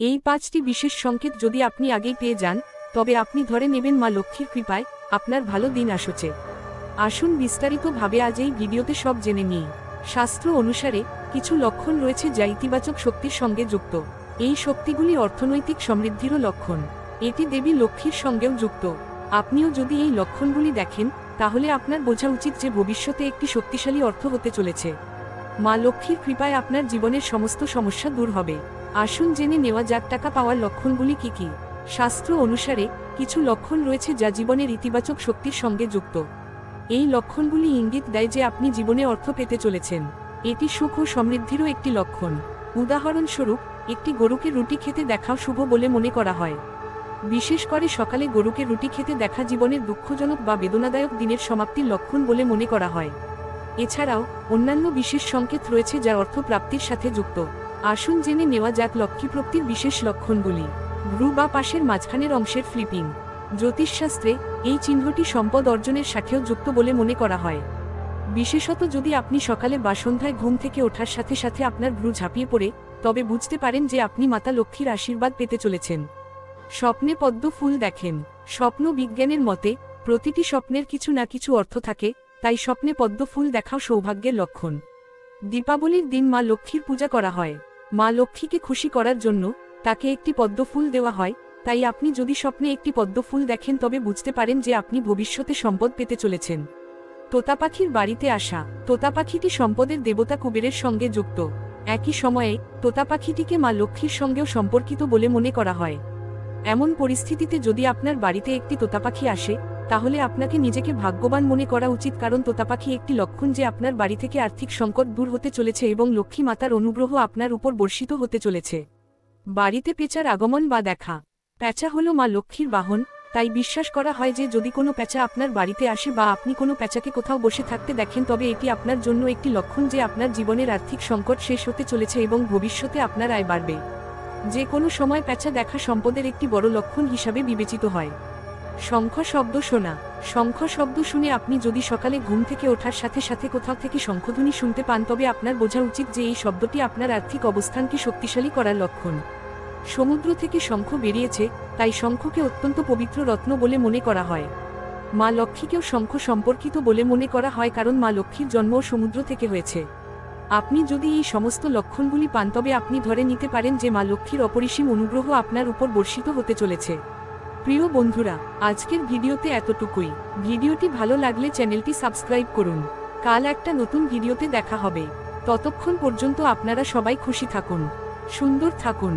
এই পাঁচটি বিশেষ সংকেত যদি আপনি আগেই পেয়ে যান, তবে আপনি ধরে নেবেন মা লক্ষ্মীর কৃপায় আপনার ভালো দিন আসছে। আসুন বিস্তারিতভাবে আজ এই ভিডিওতে সব জেনে নিই। শাস্ত্র অনুসারে কিছু লক্ষণ রয়েছে যা ইতিবাচক শক্তির সঙ্গে যুক্ত। এই শক্তিগুলি অর্থনৈতিক সমৃদ্ধিরও লক্ষণ। এটি দেবী লক্ষ্মীর সঙ্গেও যুক্ত। আপনিও যদি এই লক্ষণগুলি দেখেন, তাহলে আপনার বোঝা উচিত যে ভবিষ্যতে একটি শক্তিশালী অর্থ হতে চলেছে। মা লক্ষ্মীর কৃপায় আপনার জীবনের সমস্ত সমস্যা দূর হবে। আসুন জেনে নেওয়া যাক, টাকা পাওয়ার লক্ষণগুলি কি কি? শাস্ত্র অনুসারে, কিছু লক্ষণ রয়েছে যা জীবনের ইতিবাচক শক্তির সঙ্গে যুক্ত। এই লক্ষণগুলি ইঙ্গিত দেয় যে আপনি জীবনে অর্থ পেতে চলেছেন। এটি সুখ ও সমৃদ্ধিরও একটি লক্ষণ। উদাহরণস্বরূপ, একটি গরুকে রুটি খেতে দেখাও শুভ বলে মনে করা হয়। বিশেষ করে সকালে গরুকে রুটি খেতে দেখা জীবনের দুঃখজনক বা বেদনাদায়ক দিনের সমাপ্তির লক্ষণ বলে মনে করা হয়। এছাড়াও, অন্যান্য বিশেষ সংকেত রয়েছে যা অর্থপ্রাপ্তির সাথে যুক্ত। আসুন জেনে নেওয়া যাক লক্ষ্মীপ্রাপ্তির বিশেষ লক্ষণগুলি। ভ্রু বা পাশের মাঝখানের অংশের ফ্লিপিং। জ্যোতিষশাস্ত্রে এই চিহ্নটি সম্পদ অর্জনের সাথেও যুক্ত বলে মনে করা হয়। বিশেষত যদি আপনি সকালে বা সন্ধ্যায় ঘুম থেকে ওঠার সাথে সাথে আপনার ভ্রু ঝাঁপিয়ে পড়ে, তবে বুঝতে পারেন যে আপনি মাতা লক্ষ্মীর আশীর্বাদ পেতে চলেছেন। স্বপ্নে পদ্ম ফুল দেখেন। স্বপ্ন বিজ্ঞানের মতে, প্রতিটি স্বপ্নের কিছু না কিছু অর্থ থাকে, তাই স্বপ্নে পদ্ম ফুল দেখাও সৌভাগ্যের লক্ষণ। দীপাবলির দিন মা লক্ষ্মীর পূজা করা হয়। মা লক্ষ্মীকে খুশি করার জন্য তাকে একটি পদ্ম ফুল দেওয়া হয়, তাই আপনি যদি স্বপ্নে একটি পদ্ম ফুল দেখেন তবে বুঝতে পারেন যে আপনি ভবিষ্যতে সম্পদ পেতে চলেছেন। তোতা পাখির বাড়িতে আসা তোতা পাখিটি সম্পদের দেবতা কুবেরের সঙ্গে যুক্ত। একই সময়ে তোতা পাখিটিকে মা লক্ষ্মীর সঙ্গেও সম্পর্কিত বলে মনে করা হয়। এমন পরিস্থিতিতে যদি আপনার বাড়িতে একটি তোতা পাখি আসে তাহলে আপনাকে নিজেকে ভাগ্যবান মনে করা উচিত, কারণ তোতা পাখি একটি লক্ষণ যে আপনার বাড়ি থেকে আর্থিক সংকট দূর হতে চলেছে এবং লক্ষ্মী মাতার অনুগ্রহ আপনার উপর বর্ষিত হতে চলেছে। বাড়িতে পেঁচার আগমন বা দেখা। প্যাঁচা হলো মা লক্ষ্মীর বাহন, তাই বিশ্বাস করা হয় যে যদি কোনো প্যাঁচা আপনার বাড়িতে আসে বা আপনি কোনো প্যাঁচাকে কোথাও বসে থাকতে দেখেন, তবে এটি আপনার জন্য একটি লক্ষণ যে আপনার জীবনের আর্থিক সংকট শেষ হতে চলেছে এবং ভবিষ্যতে আপনার আয় বাড়বে। যে কোনো সময় প্যাঁচা দেখা সম্পদের একটি বড় লক্ষণ হিসাবে বিবেচিত হয়। শঙ্খ শব্দ শোনা। শঙ্খ শব্দ শুনে আপনি যদি সকালে ঘুম থেকে ওঠার সাথে সাথে কোথাও থেকে শঙ্খধ্বনি শুনতে পান, তবে আপনার বোঝা উচিত যে এই শব্দটি আপনার আর্থিক অবস্থানকে শক্তিশালী করার লক্ষণ। সমুদ্র থেকে শঙ্খ বেরিয়েছে, তাই শঙ্খকে অত্যন্ত পবিত্র রত্ন বলে মনে করা হয়। মা লক্ষ্মীকেও শঙ্খ সম্পর্কিত বলে মনে করা হয় কারণ মা লক্ষ্মীর জন্ম সমুদ্র থেকে হয়েছে। আপনি যদি এই সমস্ত লক্ষণগুলি পান, তবে আপনি ধরে নিতে পারেন যে মা লক্ষ্মীর অপরিসীম অনুগ্রহ আপনার উপর বর্ষিত হতে চলেছে। প্রিয় বন্ধুরা, আজকের ভিডিওতে এতটুকুই। ভিডিওটি ভালো লাগলে চ্যানেলটি সাবস্ক্রাইব করুন। কাল একটা নতুন ভিডিওতে দেখা হবে। ততক্ষণ পর্যন্ত আপনারা সবাই খুশি থাকুন। সুন্দর থাকুন।